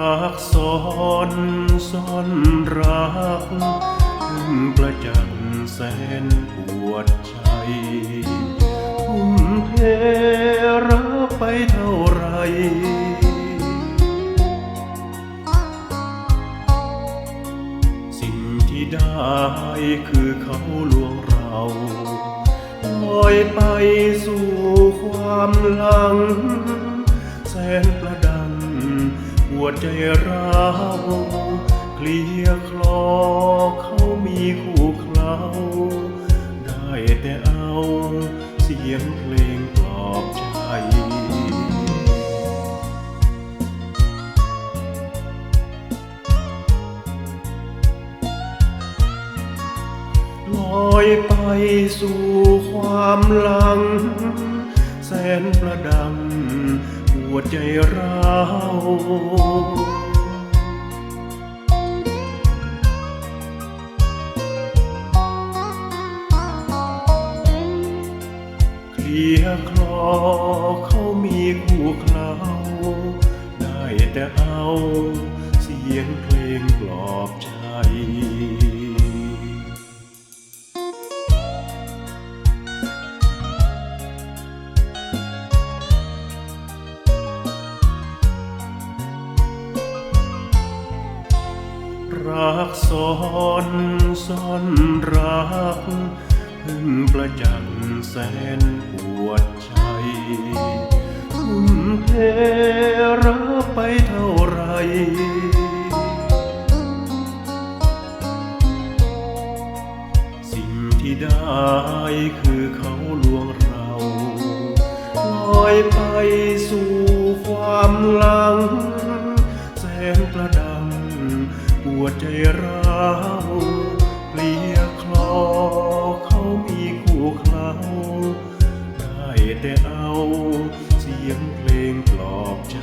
รักซ้อนซ่อนรักพึ่งประจันแสนปวดใจทุ่มเทรักไปเท่าไรสิ่งที่ได้คือเขาลวงเราลอยไปสู่ความหลัง วใจเราวเคลียคลอเขามีคู่เคล้าได้แต่เอาเสียงเพลงปลอบใจลอยไปสู่ความหลัง แสนประดัง วดใจเราวเคลียคลอเขามีคู่เคลาได้แต่เอา เสียงเพลงปลอบใจ รักซ้อนซ่อนรักพึ่งประจันแสนปวดใจทุ่มเทรักไปเท่าไรสิ่งที่ได้คือเขาลวงเราลอยไปสู่ความหลัง วใจร้าวเปลี่ยคลอเขามีคู่เคลาได้แต่เอาเสียงเพลงปลอบใจ